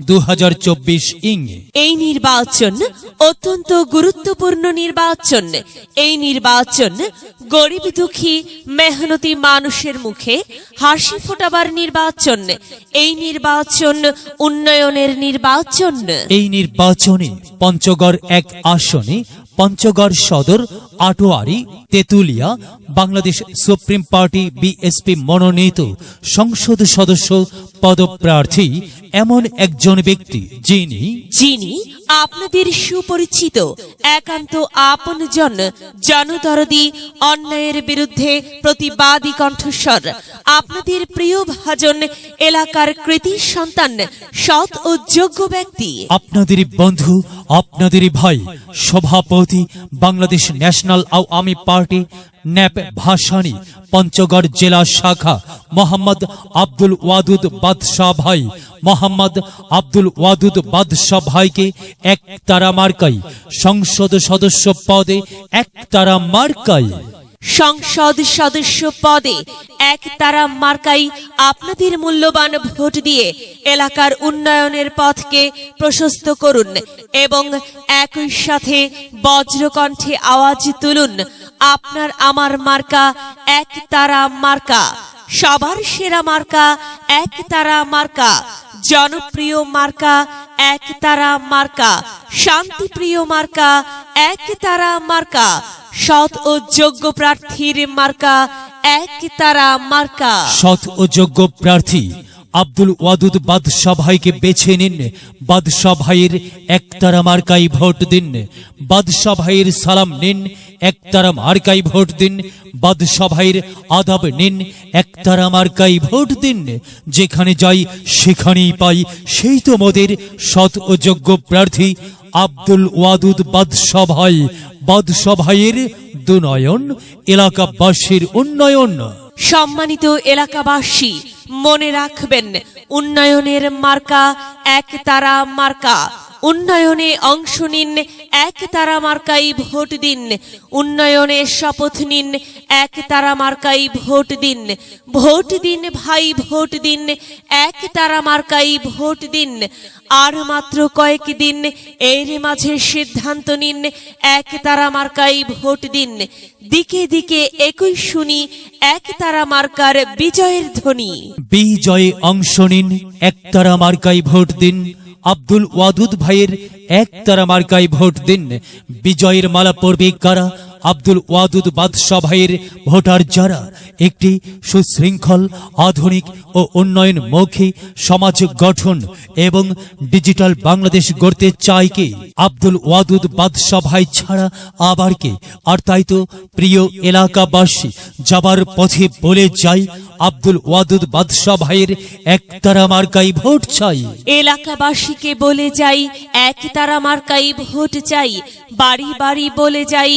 দু ইং এই নির্বাচন অত্যন্ত গুরুত্বপূর্ণ নির্বাচন। এই নির্বাচন গরিব দুঃখী মেহনতি মানুষের মুখে হাসি ফোটাবার নির্বাচন। এই নির্বাচন উন্নয়নের নির্বাচন। এই নির্বাচনে পঞ্চগড় এক আসনে পঞ্চগড় সদর Atwari Tetulia Bangladesh supreme party BSP মনোনীত সংসদ সদস্য পদপ্রার্থী এমন একজন ব্যক্তি যিনি যিনি আপনাদের সুপরিচিত একান্ত আপনজন জনদরদি অন্যায়ের বিরুদ্ধে প্রতিবাদী কণ্ঠস্বর আপনাদের প্রিয় ভাজন এলাকার কৃতি সন্তান সৎ ও যোগ্য ব্যক্তি। আপনাদের বন্ধু আপনাদেরই ভাই সভাপতি Bangladesh national Awami party NAP Bhasani Panchagarh জেলা শাখা মোহাম্মদ আব্দুল ওয়াদুদ বাদশাহ ভাই। মোহাম্মদ আব্দুল ওয়াদুদ বাদশাহ ভাইকে এক তারা মার্কাই। সংসদ সদস্য পদে এক তারা মার্কাই। সংসদ সদস্য পদে এক তারা মার্কাই আপনাদের মূল্যবান ভোট দিয়ে এলাকার উন্নয়নের পথকে প্রশস্ত করুন এবং একই সাথে বজ্রকণ্ঠে আওয়াজ তুলুন, আপনার আমার মার্কা এক তারা মার্কা। সবার সেরা মার্কা, এক তারা মার্কা। জনপ্রিয় মার্কা, এক তারা মার্কা। শান্তিপ্রিয় মার্কা, এক তারা মার্কা। সৎ ও যোগ্য প্রার্থীর মার্কা, এক তারা মার্কা। সৎ ও যোগ্য প্রার্থী আব্দুল ওয়াদুদ বাদশাহ ভাইকে বেছে নিন। বাদশাহ ভাইয়ের একতারা মার্কাই ভোট দিন। বাদশাহ ভাইয়ের সালাম নিন। একতারা মার্কাই ভোট দিন বাদশাহ ভাইয়ের আদাব নিন। একতারা মার্কাই ভোট দিন, যেখানে যাই সেখানেই পাই। সেই তো মোদের সৎ ও যোগ্য প্রার্থী আব্দুল ওয়াদুদ বাদশাহ ভাই দুনয়ন, এলাকাবাসীর উন্নয়ন। সম্মানিত এলাকাবাসী, মনে রাখবেন, উন্নয়নের মার্কা এক তারা মার্কা। উন্নয়নে অংশ নিন, এক তারা মার্কাই ভোট দিন। উন্নয়নে শপথ নিন, এক তারা মার্কাই ভোট দিন। ভোট দিন ভাই, ভোট দিন, এক তারা মার্কাই ভোট দিন। আর মাত্র কয়েক দিন, এর মাঝে সিদ্ধান্ত নিন, এক তারা মার্কাই ভোট দিন। দিকে দিকে একই শুনি, এক তারা মার্কার বিজয়ের ধ্বনি। বিজয়ে অংশ নিন একতারা মার্কাই ভোট দিন। আব্দুল ওয়াদুদ ভাইয়ের এক তারা মার্কায় ভোট দিন। বিজয়ের মালা পড়বে কারা? আব্দুল ওয়াদুদ বাদশাহ ভোটার যারা, একটি সুশৃঙ্খল, আধুনিক ও উন্নয়নমুখী সমাজ গঠন এবং ডিজিটাল বাংলাদেশ গড়তে চায় কে? আব্দুল ওয়াদুদ বাদশাহ ছাড়া আবার কে? আর তাই তো প্রিয় এলাকাবাসী, যাবার পথে বলে যাই, আব্দুল ওয়াদুদ বাদশাহ একতারা মার্কাই ভোট চাই। এলাকাবাসীকে বলে যাই এক তারা মার্কাই ভোট চাই, বাড়ি বাড়ি বলে যাই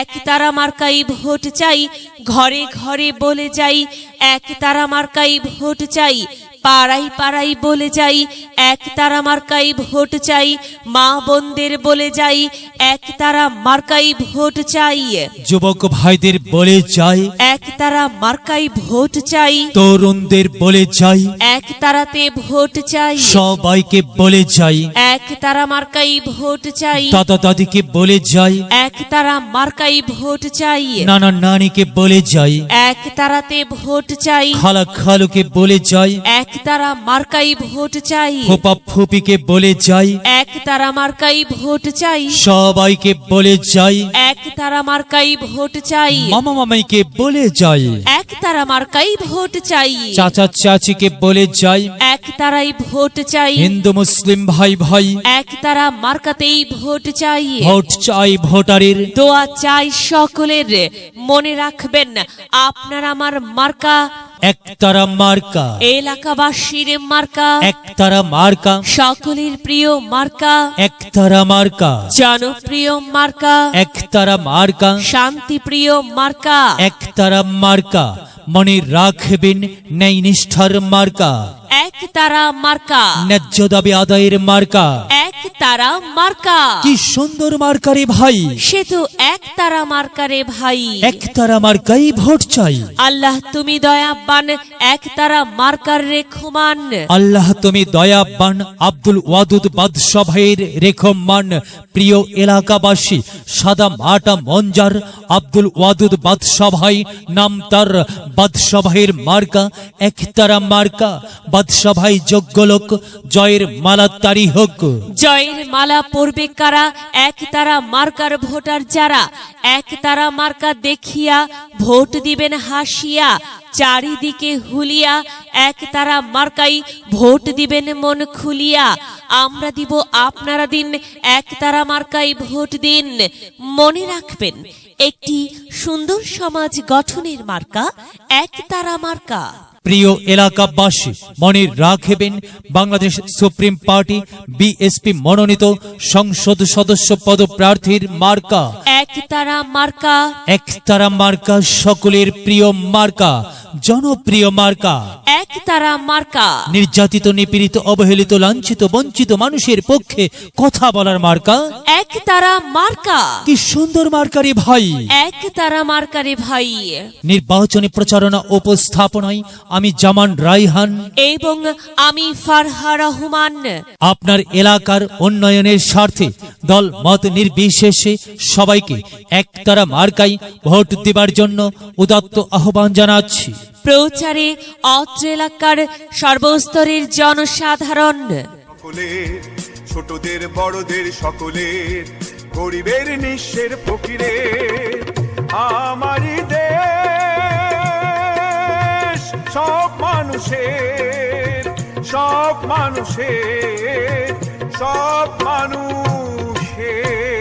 এক তারা মার্কাই ভোট চাই ঘরে ঘরে বলে যাই এক তারা মার্কাই ভোট চাই পাড়াই পাড়াই বলে যাই এক তারা মার্কাই ভোট চাই মা বোনদের বলে যাই এক তারা মার্কাই ভোট চাই। যুবক ভাইদের বলে যাই এক তারা মার্কাই ভোট চাই। তরুণদের বলে যাই এক তারাতে ভোট চাই। সবাইকে বলে যাই। এক তারা মার্কাই ভোট চাই। দাদা দাদিকে বলে যাই। এক তারা মার্কাই ভোট চাই। নানা নানিকে বলে যাই। এক তারাতে ভোট চাই। খালা খালুকে বলে যাই। এক তারা মার্কাই ভোট চাই। ফোপা ফুপিকে বলে যাই। এক তারা মার্কাই ভোট চাই। সবাইকে বলে যাই। এক তারা মার্কাই ভোট চাই। মামা মামাইকে বলে যাই। এক তারা মার্কাই ভোট চাই। চাচা চাচিকে বলে যাই। এক তারাই ভোট চাই। হিন্দু মুসলিম ভাই ভাই। এক তারা মার্কাতেই ভোট চাই। ভোট চাই ভোটারের। দোয়া চাই সকলের। মনে রাখবেন আপনার আমার মার্কা একতারা মার্কা। এলাকাবাসীর মার্কা। একতারা মার্কা। সকলের প্রিয় মার্কা। একতারা মার্কা। জনপ্রিয় মার্কা। একতারা মার্কা। শান্তিপ্রিয় মার্কা। একতারা মার্কা। মনে রাখবেন ন্যায় নিষ্ঠার মার্কা। এক তারা মার্কা। ন্যায্য দাবি আদায়ের মার্কা। এক তারা মার্কা। কি সুন্দর মার্কারে ভাই। সে তো এক তারা মার্কারে ভাই। একতারা মার্কাই ভোট চাই। আল্লাহ তুমি দয়াবান এক তারা মার্কার রেখমান। আল্লাহ তুমি দয়াবান আব্দুল ওয়াদুদ বাদশাহ ভাইয়ের রেখমান। প্রিয় এলাকাবাসী সাদা মাটা মঞ্জার আব্দুল ওয়াদুদ বাদশাহ ভাই নাম তার বাদশাহ ভাইয়ের মার্কা একতারা মার্কা। ভাই যোগ্য লোক, জয়ের মালা তারি হোক। জয়ের মালা পড়বে কারা? এক তারা মার্কার ভোটার যারা। এক তারা মার্কা দেখিয়া ভোট দিবেন হাসিয়া, চারিদিকে হুলিয়া। এক তারা মার্কাই ভোট দিবেন মন খুলিয়া। আমরা দিব আপনারা দিন, এক তারা মার্কাই ভোট দিন। মনে রাখবেন, একটি সুন্দর সমাজ গঠনের মার্কা, এক তারা মার্কা। প্রিয় এলাকাবাসী মনে রাখবেন বাংলাদেশ সুপ্রিম পার্টি বিএসপি মনোনীত সংসদ সদস্য পদপ্রার্থীর মার্কা। একতারা মার্কা। একতারা মার্কা সকলের প্রিয় মার্কা। জনপ্রিয় মার্কা। এক তারা মার্কা। নির্যাতিত নিপীড়িত অবহেলিত লাঞ্ছিত বঞ্চিত মানুষের পক্ষে কথা বলার মার্কা। এক তারা মার্কা। কি সুন্দর মার্কারি ভাই। এক তারা মার্কারে ভাই। নির্বাচনী প্রচারণা উপস্থাপনায় আমি জামান রাইহান এবং আমি ফারহা রহমান। আপনার এলাকার উন্নয়নের স্বার্থে দল মত নির্বিশেষে সবাইকে একতারা মার্কাই ভোট দেবার জন্য উদাত্ত আহ্বান জানাচ্ছি। প্রচারে অত্র এলাকার সর্বস্তরের জনসাধারণ। ছোটদের বড়দের সকলের গরিবের নিঃস্বের ফকিরের আমারই দেশ সব মানুষের সব মানুষের সব মানুষের